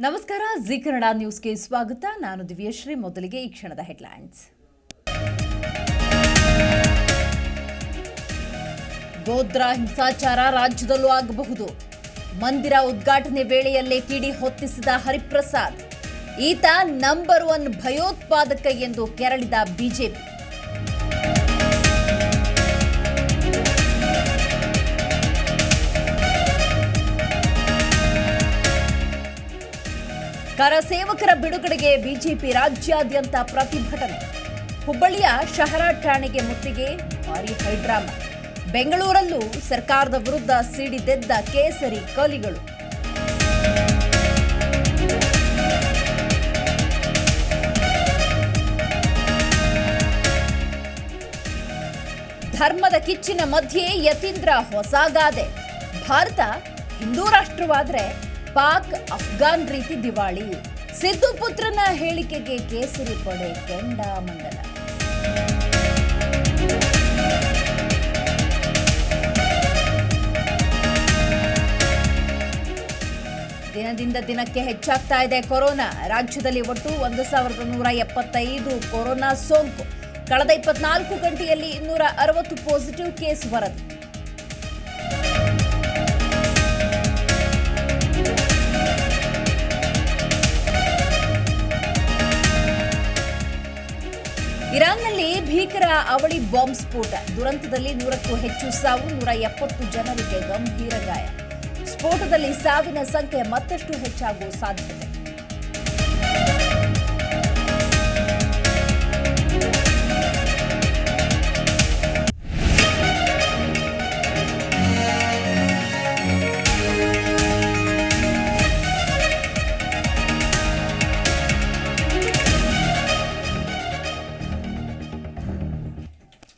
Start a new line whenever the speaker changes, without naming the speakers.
ನಮಸ್ಕಾರ, ಜಿ ಕನ್ನಡ ನ್ಯೂಸ್ಗೆ ಸ್ವಾಗತ. ನಾನು ದಿವ್ಯಶ್ರೀ, ಮೊದಲಿಗೆ ಈ ಕ್ಷಣದ ಹೆಡ್ಲೈನ್ಸ್. ಗೋದ್ರಾ ಹಿಂಸಾಚಾರ ರಾಜ್ಯದಲ್ಲೂ ಆಗಬಹುದು. ಮಂದಿರ ಉದ್ಘಾಟನೆ ವೇಳೆಯಲ್ಲೇ ಕಿಡಿ ಹೊತ್ತಿಸಿದ ಹರಿಪ್ರಸಾದ್. ಈತ ನಂಬರ್ ಒನ್ ಭಯೋತ್ಪಾದಕ ಎಂದು ಕೆರಳಿದ ಬಿಜೆಪಿ. ಕರ ಸೇವಕರ ಬಿಡುಗಡೆಗೆ ಬಿಜೆಪಿ ರಾಜ್ಯಾದ್ಯಂತ ಪ್ರತಿಭಟನೆ. ಹುಬ್ಬಳ್ಳಿಯ ಶಹರ ಠಾಣೆಗೆ ಮುತ್ತಿಗೆ ಭಾರಿ ಹೈಡ್ರಾಮಾ. ಬೆಂಗಳೂರಲ್ಲೂ ಸರ್ಕಾರದ ವಿರುದ್ಧ ಸಿಡಿದೆದ್ದ ಕೇಸರಿ ಕಲಿಗಳು ಧರ್ಮದ ಕಿಚ್ಚಿನ ಮಧ್ಯೆ ಯತೀಂದ್ರ ಹೊಸ ಗಾದೆ. ಭಾರತ ಹಿಂದೂ ರಾಷ್ಟ್ರವಾದ್ರೆ ಪಾಕ್ ಅಫ್ಘಾನ್ ರೀತಿ ದಿವಾಳಿ. ಸಿದ್ದು ಪುತ್ರನ ಹೇಳಿಕೆಗೆ ಕೇಸರಿ ಪಡೆ ಕೆಂಡಾಮಂಡಲ ದಿನದಿಂದ ದಿನಕ್ಕೆ ಹೆಚ್ಚಾಗ್ತಾ ಇದೆ ಕೊರೋನಾ. ರಾಜ್ಯದಲ್ಲಿ ಒಟ್ಟು ಒಂದು ಸಾವಿರದ ನೂರ ಎಪ್ಪತ್ತೈದು ಕೊರೋನಾ ಸೋಂಕು. ಕಳೆದ ಇಪ್ಪತ್ನಾಲ್ಕು ಗಂಟೆಯಲ್ಲಿ ಇನ್ನೂರ ಅರವತ್ತು ಪಾಸಿಟಿವ್ ಕೇಸ್ ವರದಿ. ಇರಾನ್ನಲ್ಲಿ ಭೀಕರ ಅವಳಿ ಬಾಂಬ್ ಸ್ಫೋಟ. ದುರಂತದಲ್ಲಿ ನೂರಕ್ಕೂ ಹೆಚ್ಚು ಸಾವು, ನೂರ ಎಪ್ಪತ್ತು ಜನರಿಗೆ ಗಂಭೀರ ಗಾಯ. ಸ್ಫೋಟದಲ್ಲಿ ಸಾವಿನ ಸಂಖ್ಯೆ ಮತ್ತಷ್ಟು ಹೆಚ್ಚಾಗುವ ಸಾಧ್ಯತೆ.